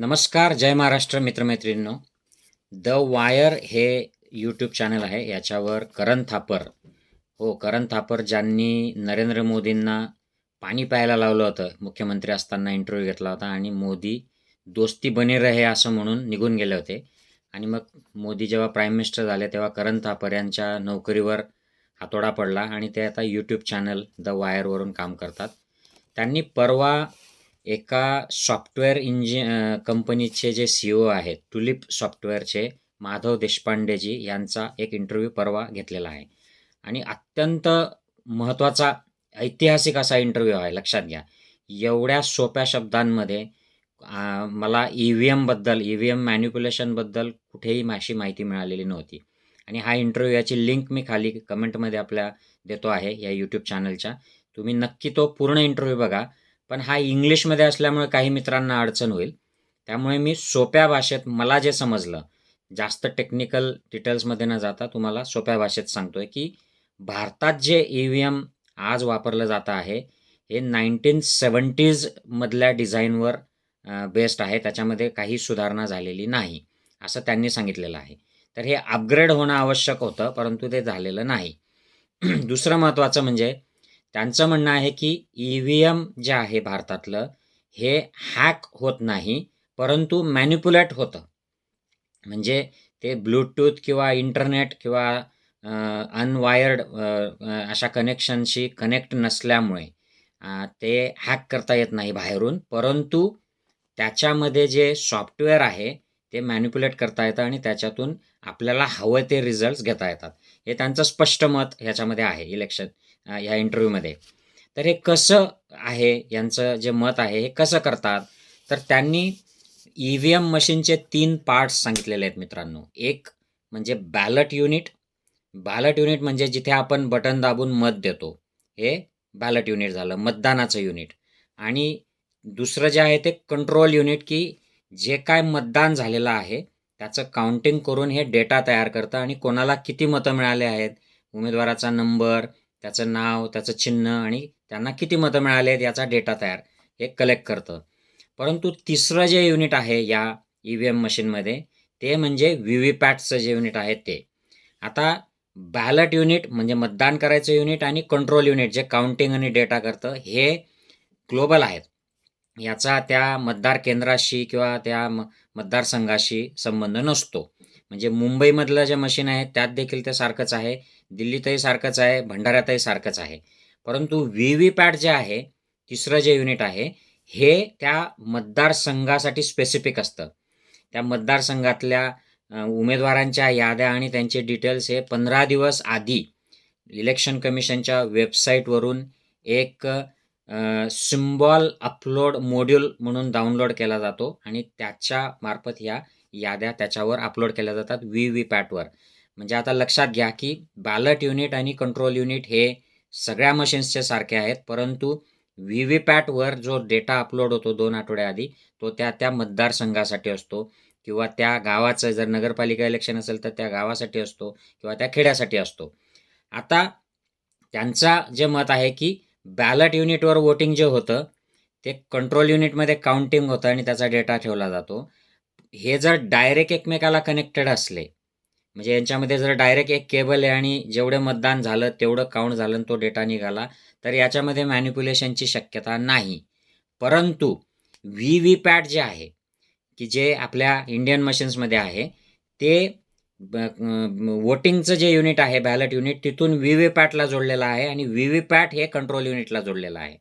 नमस्कार जय महाराष्ट्र मित्रमैत्रिणींनो. द वायर हे यूट्यूब चॅनल आहे. याच्यावर करण थापर. हो करण थापर ज्यांनी नरेंद्र मोदींना पाणी प्यायला लावलं होतं मुख्यमंत्री असताना इंटरव्ह्यू घेतला होता आणि मोदी दोस्ती बने रहे असं म्हणून निघून गेले होते. आणि मग मोदी जेव्हा प्राईम मिनिस्टर झाले तेव्हा करण थापर यांच्या नोकरीवर हातोडा पडला आणि ते आता यूट्यूब चॅनल द वायरवरून काम करतात. त्यांनी परवा एका सॉफ्टवेअर इंजि कंपनीचे जे सी ओ आहेत टुलिप सॉफ्टवेअरचे माधव देशपांडेजी यांचा एक इंटरव्ह्यू परवा घेतलेला आहे. आणि अत्यंत महत्त्वाचा ऐतिहासिक असा इंटरव्ह्यू आहे लक्षात घ्या. एवढ्या सोप्या शब्दांमध्ये मला ई व्ही एमबद्दल ई व्ही एम मॅन्युप्युलेशनबद्दल कुठेही अशी माहिती मिळालेली नव्हती. आणि हा इंटरव्ह्यू याची लिंक मी खाली कमेंटमध्ये आपल्या देतो आहे या यूट्यूब चॅनलच्या तुम्ही नक्की तो पूर्ण इंटरव्ह्यू बघा. पण हा इंग्लिशमध्ये असल्यामुळे काही मित्रांना अडचण होईल. त्यामुळे मी सोप्या भाषेत मला जे समजलं जास्त टेक्निकल डिटेल्समध्ये न जाता तुम्हाला सोप्या भाषेत सांगतोय की भारतात जे ई व्ही एम आज वापरलं जातं आहे हे नाईन्टीन सेवन्टीजमधल्या डिझाईनवर बेस्ड आहे. त्याच्यामध्ये काही सुधारणा झालेली नाही असं त्यांनी सांगितलेलं आहे. तर हे अपग्रेड होणं आवश्यक होतं परंतु ते झालेलं नाही. दुसरं महत्त्वाचं म्हणजे त्यांचं म्हणणं आहे की ई व्ही एम जे आहे भारतातलं हे हॅक होत नाही परंतु मॅन्युप्युलेट होतं. म्हणजे ते ब्लूटूथ किंवा इंटरनेट किंवा अनवायर्ड अशा कनेक्शनशी कनेक्ट नसल्यामुळे ते हॅक करता येत नाही बाहेरून परंतु त्याच्यामध्ये जे सॉफ्टवेअर आहे ते मॅन्युप्युलेट करता येतं आणि त्याच्यातून आपल्याला हवं ते रिझल्ट्स घेता येतात. हे त्यांचं स्पष्ट मत ह्याच्यामध्ये आहे इलेक्शन ह्या इंटरव्ह्यूमध्ये तर हे कसं आहे यांचं जे मत आहे हे कसं करतात? तर त्यांनी ई व्ही एम मशीनचे तीन पार्ट्स सांगितलेले आहेत मित्रांनो. एक म्हणजे बॅलट युनिट बॅलट युनिट म्हणजे जिथे आपण बटन दाबून मत देतो. हे बॅलट युनिट झालं मतदानाचं युनिट आणि दुसरं जे आहे ते कंट्रोल युनिट की जे काय मतदान झालेलं आहे त्याचं काउंटिंग करून हे डेटा तयार करतं आणि कोणाला किती मतं मिळाले आहेत उमेदवाराचा नंबर त्याचं नाव त्याचं चिन्ह आणि त्यांना किती मतं मिळाले आहेत याचा डेटा तयार हे कलेक्ट करतं. परंतु तिसरं जे युनिट आहे या ई व्ही एम मशीनमध्ये ते म्हणजे व्ही व्ही पॅटचं जे युनिट आहे ते. आता बॅलट युनिट म्हणजे मतदान करायचं युनिट आणि कंट्रोल युनिट जे काउंटिंग आणि डेटा करतं हे ग्लोबल आहेत. याचा त्या मतदार केंद्राशी किंवा त्या म मतदारसंघाशी संबंध नसतो. म्हणजे मुंबईमधलं जे मशीन आहे त्यात देखील ते सारखंच आहे. दिल्लीतही सारखंच आहे भंडाऱ्यातही सारखंच आहे. परंतु व्ही व्ही पॅट जे आहे तिसरं जे युनिट आहे हे त्या मतदारसंघासाठी स्पेसिफिक असतं. त्या मतदारसंघातल्या उमेदवारांच्या याद्या आणि त्यांचे डिटेल्स हे पंधरा दिवस आधी इलेक्शन कमिशनच्या वेबसाईटवरून एक सिम्बॉल अपलोड मॉड्यूल म्हणून डाउनलोड केला जातो आणि त्याच्या मार्फत ह्या याद्या त्याच्यावर अपलोड केल्या जातात व्ही व्ही पॅटवर म्हणजे आता लक्षात घ्या की बॅलट युनिट आणि कंट्रोल युनिट हे सगळ्या मशीन्सचे सारखे आहेत परंतु व्ही व्ही पॅटवर जो डेटा अपलोड होतो दोन आठवड्याआधी तो त्या त्या मतदारसंघासाठी असतो किंवा त्या गावाचं जर नगरपालिका इलेक्शन असेल तर त्या गावासाठी असतो किंवा त्या खेड्यासाठी असतो. आता त्यांचा जे मत आहे की बॅलट युनिटवर वोटिंग जे होतं ते कंट्रोल युनिटमध्ये काउंटिंग होतं आणि त्याचा डेटा ठेवला जातो. हे जर डायरेक्ट एकमेकाला कनेक्टेड असले म्हणजे यांच्यामध्ये जर डायरेक्ट एक केबल आहे आणि जेवढं मतदान झालं तेवढं काउंट झालं आणि तो डेटा निघाला तर याच्यामध्ये मॅन्युप्युलेशनची शक्यता नाही. परंतु व्ही व्ही पॅट जे आहे की जे आपल्या इंडियन मशीन्समध्ये आहे ते वोटिंगचं जे युनिट आहे बॅलट युनिट तिथून व्ही व्ही पॅटला जोडलेलं आहे आणि व्ही व्ही पॅट हे कंट्रोल युनिटला जोडलेलं आहे.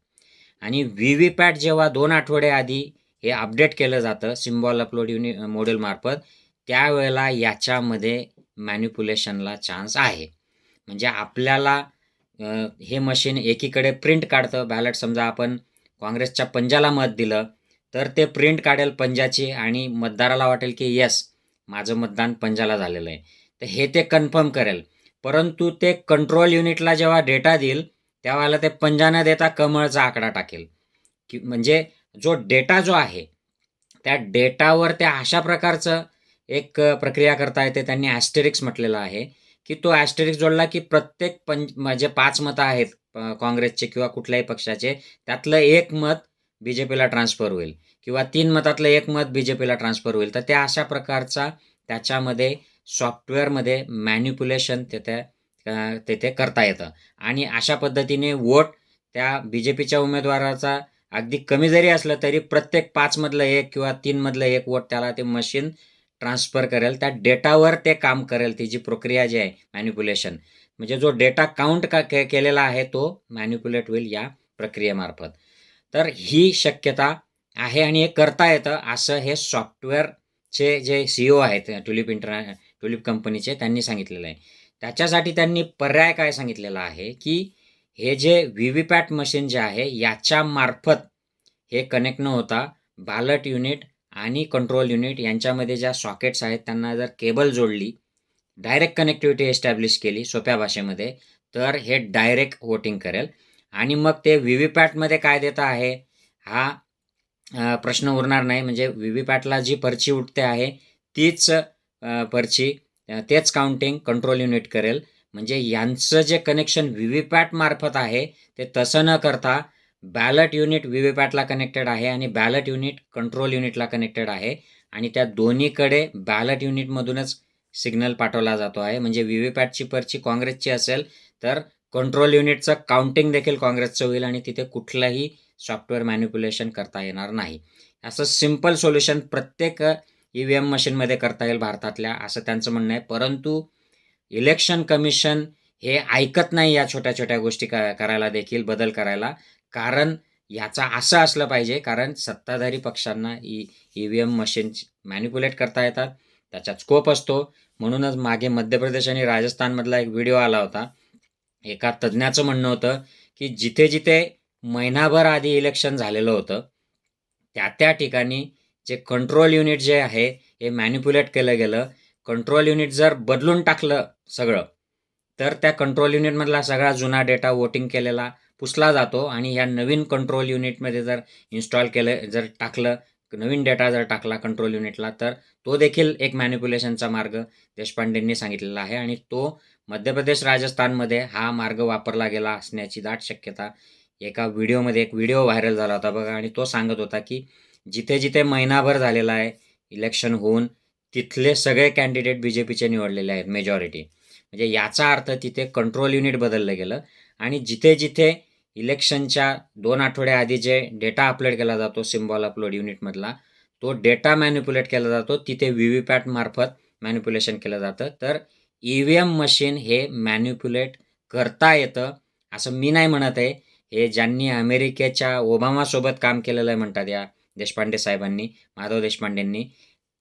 आणि व्ही व्ही पॅट जेव्हा दोन आठवडे आधी हे अपडेट केलं जातं सिम्बॉल अपलोड युनि मॉडेलमार्फत त्यावेळेला याच्यामध्ये मॅन्युप्युलेशनला चान्स आहे. म्हणजे आपल्याला हे मशीन एकीकडे प्रिंट काढतं. बॅलट समजा आपण काँग्रेसच्या पंजाला मत दिलं तर ते प्रिंट काढेल पंजाची आणि मतदाराला वाटेल की येस माझं मतदान पंजाला झालेलं आहे. तर हे ते कन्फर्म करेल. परंतु ते कंट्रोल युनिटला जेव्हा डेटा देईल त्यावेळेला ते पंजा न देता कमळचा आकडा टाकेल. की म्हणजे जो डेटा जो आहे त्या डेटावर त्या अशा प्रकारचं एक प्रक्रिया करता येते. त्यांनी ॲस्टेरिक्स म्हटलेलं आहे की तो ॲस्टेरिक्स जोडला की प्रत्येक पंच म्हणजे पाच मतं आहेत काँग्रेसचे किंवा कुठल्याही पक्षाचे. त्यातलं एक मत बी जे पीला ट्रान्सफर होईल किंवा तीन मतातलं एक मत बी जे पीला ट्रान्सफर होईल. तर त्या अशा प्रकारचा त्याच्यामध्ये सॉफ्टवेअरमध्ये मॅन्युप्युलेशन तिथे तेथे तिथे करता येतं. आणि अशा पद्धतीने वोट त्या बी जे पीच्या उमेदवाराचा अगदी कमी जरी असलं तरी प्रत्येक पाचमधलं एक किंवा तीनमधलं एक वोट त्याला ते मशीन ट्रान्सफर करेल. त्या डेटावर ते काम करेल ती जी प्रक्रिया जी आहे मॅन्युप्युलेशन म्हणजे जो डेटा काउंट का के केलेला आहे तो मॅन्युप्युलेट होईल या प्रक्रियेमार्फत. तर ही शक्यता आहे आणि हे करता येतं असं हे सॉफ्टवेअरचे जे सी ओ आहेत ट्युलिप इंटरनॅ ट्युलिप कंपनीचे त्यांनी सांगितलेलं आहे. त्याच्यासाठी त्यांनी पर्याय काय सांगितलेला आहे की हे जे व्ही व्ही पॅट मशीन जे आहे याच्यामार्फत हे कनेक्ट न होता बॅलट युनिट आणि कंट्रोल युनिट यांच्यामध्ये ज्या सॉकेट्स आहेत त्यांना जर केबल जोडली डायरेक्ट कनेक्टिव्हिटी एस्टॅब्लिश केली सोप्या भाषेमध्ये तर हे डायरेक्ट वोटिंग करेल. आणि मग ते व्ही व्ही पॅटमध्ये काय देतं आहे? हा प्रश्न उरणार नाही. म्हणजे व्ही व्ही पॅटला जी पर्ची उठते आहे तीच पर्ची तेच काउंटिंग कंट्रोल युनिट करेल. म्हणजे यांचं जे कनेक्शन व्ही व्ही पॅटमार्फत आहे ते तसं न करता बॅलट युनिट व्ही व्ही पॅटला कनेक्टेड आहे आणि बॅलट युनिट कंट्रोल युनिटला कनेक्टेड आहे. आणि त्या दोन्हीकडे बॅलट युनिटमधूनच सिग्नल पाठवला जातो आहे. म्हणजे व्ही व्ही पॅटची पर्ची काँग्रेसची असेल तर कंट्रोल युनिटचं काउंटिंग देखील काँग्रेसचं होईल आणि तिथे कुठलंही सॉफ्टवेअर मॅन्युप्युलेशन करता येणार नाही. असं सिंपल सोल्युशन प्रत्येक ई व्ही एम मशीनमध्ये करता येईल भारतातल्या असं त्यांचं म्हणणं आहे. परंतु इलेक्शन कमिशन हे ऐकत नाही या छोट्या छोट्या गोष्टी क करायला देखील बदल करायला. कारण याचा असं असलं पाहिजे कारण सत्ताधारी पक्षांना E E V M machine manipulate करता येतात. त्याच्यात स्कोप असतो. म्हणूनच मागे मध्य प्रदेश आणि राजस्थानमधला एक व्हिडिओ आला होता. एका तज्ज्ञाचं म्हणणं होतं की जिथे जिथे महिनाभर आधी इलेक्शन झालेलं होतं त्या त्या ठिकाणी जे कंट्रोल युनिट जे आहे हे मॅन्युप्युलेट केलं गेलं. कंट्रोल युनिट जर बदलून टाकलं सगळं तर त्या कंट्रोल युनिटमधला सगळा जुना डेटा वोटिंग केलेला पुसला जातो आणि ह्या नवीन कंट्रोल युनिटमध्ये जर इन्स्टॉल केलं जर टाकलं नवीन डेटा जर टाकला कंट्रोल युनिटला तर तो देखील एक मॅन्युप्युलेशनचा मार्ग देशपांडेंनी सांगितलेला आहे आणि तो मध्य प्रदेश राजस्थानमध्ये हा मार्ग वापरला गेला असण्याची दाट शक्यता एका व्हिडिओमध्ये एक व्हिडिओ व्हायरल झाला होता बघा आणि तो सांगत होता की जिथे जिथे महिनाभर झालेला आहे इलेक्शन होऊन तिथले सगळे कॅन्डिडेट बी जे पीचे निवडलेले आहेत मेजॉरिटी म्हणजे याचा अर्थ तिथे कंट्रोल युनिट बदललं गेलं. आणि जिथे जिथे इलेक्शनच्या दोन आठवड्याआधी जे डेटा अपलोड केला जातो सिम्बॉल अपलोड युनिटमधला तो डेटा मॅन्युप्युलेट केला जातो. तिथे व्ही व्ही पॅट मार्फत मॅन्युप्युलेशन केलं जातं. तर ई व्ही एम मशीन हे मॅन्युप्युलेट करता येतं असं मी नाही म्हणत आहे. हे ज्यांनी अमेरिकेच्या ओबामासोबत काम केलेलं आहे म्हणतात या देशपांडे साहेबांनी माधव देशपांडेंनी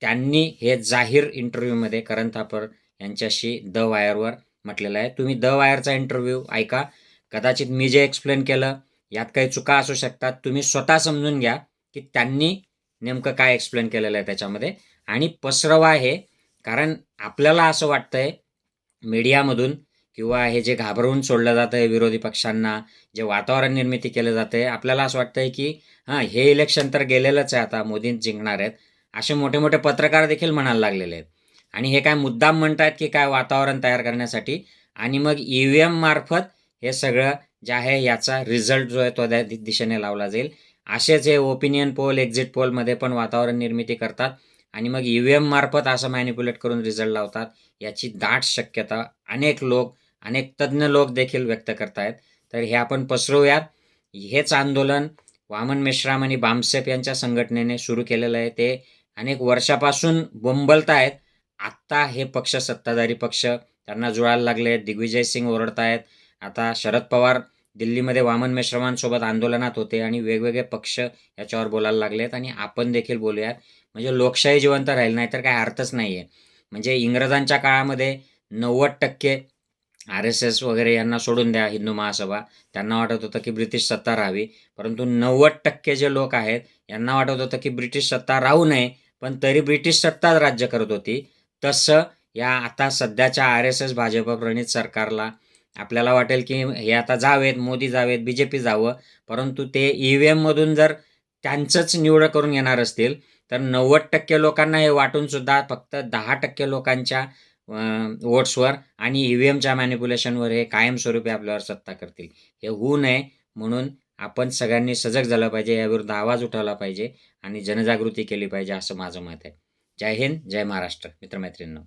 त्यांनी हे जाहीर इंटरव्ह्यूमध्ये करण थापर यांच्याशी द वायरवर म्हटलेलं आहे. तुम्ही द वायरचा इंटरव्ह्यू ऐका. कदाचित मी जे एक्सप्लेन केलं यात काही चुका असू शकतात. तुम्ही स्वतः समजून घ्या की त्यांनी नेमकं काय एक्सप्लेन केलेलं आहे त्याच्यामध्ये. आणि पसरवा हे कारण आपल्याला असं वाटतंय मीडियामधून किंवा हे जे घाबरवून सोडलं जातं आहे विरोधी पक्षांना जे वातावरण निर्मिती केलं जातं आहे आपल्याला असं वाटतं आहे की हां हे इलेक्शन तर गेलेलंच आहे आता. मोदींच जिंकणार आहेत. असे मोठे मोठे पत्रकार देखील म्हणायला लागलेले आहेत. आणि हे काय मुद्दाम म्हणतात की काय वातावरण तयार करण्यासाठी? आणि मग ई व्ही एम मार्फत हे सगळं जे आहे याचा रिझल्ट जो आहे तो त्या दिशेने लावला जाईल. असेच हे ओपिनियन पोल एक्झिट पोलमध्ये पण वातावरण निर्मिती करतात. आणि मग ई व्ही एम मार्फत असं मॅनिप्युलेट करून रिझल्ट लावतात. याची दाट शक्यता अनेक लोक अनेक तज्ज्ञ लोक देखील व्यक्त करतायत. तर हे आपण पसरवूयात. हेच आंदोलन वामन मेश्राम आणि बामसेप यांच्या संघटनेने सुरू केलेलं आहे. ते अनेक वर्षापासून बोंबलत आहेत आत्ता हे पक्ष सत्ताधारी पक्ष. त्यांना जुळायला लागले. दिग्विजय सिंग ओरडतायत. आता शरद पवार दिल्लीमध्ये वामन मिश्रमांसोबत आंदोलनात होते आणि वेगवेगळे पक्ष याच्यावर बोलायला लागलेत. आणि आपण देखील बोलूयात. म्हणजे लोकशाही जिवंत राहील नाही तर काय अर्थच नाही आहे म्हणजे इंग्रजांच्या काळामध्ये नव्वद टक्के आर एस एस वगैरे यांना सोडून द्या हिंदू महासभा. त्यांना वाटत होतं की ब्रिटिश सत्ता राहावी. परंतु नव्वद टक्के जे लोक आहेत यांना वाटत होतं की ब्रिटिश सत्ता राहू नये. पण तरी ब्रिटिश सत्ताच राज्य करत होती. तसं या आता सध्याच्या आर एस एस भाजप प्रणित सरकारला आपल्याला वाटेल की हे आता जावेत मोदी जावेत बी जे पी जावं. परंतु ते ई व्ही एममधून जर त्यांचंच निवड करून येणार असतील तर नव्वद टक्के लोकांना हे वाटूनसुद्धा फक्त दहा टक्के लोकांच्या वोट्सवर आणि ई व्ही एमच्या मॅन्युप्युलेशनवर हे कायमस्वरूपी आपल्यावर सत्ता करतील. हे होऊ नये म्हणून आपण सगळ्यांनी सजग झालं पाहिजे याविरुद्ध आवाज उठवला पाहिजे आणि जनजागृती केली पाहिजे असं माझं मत आहे. जय हिंद जय महाराष्ट्र. मित्रमैत्रिणींनो.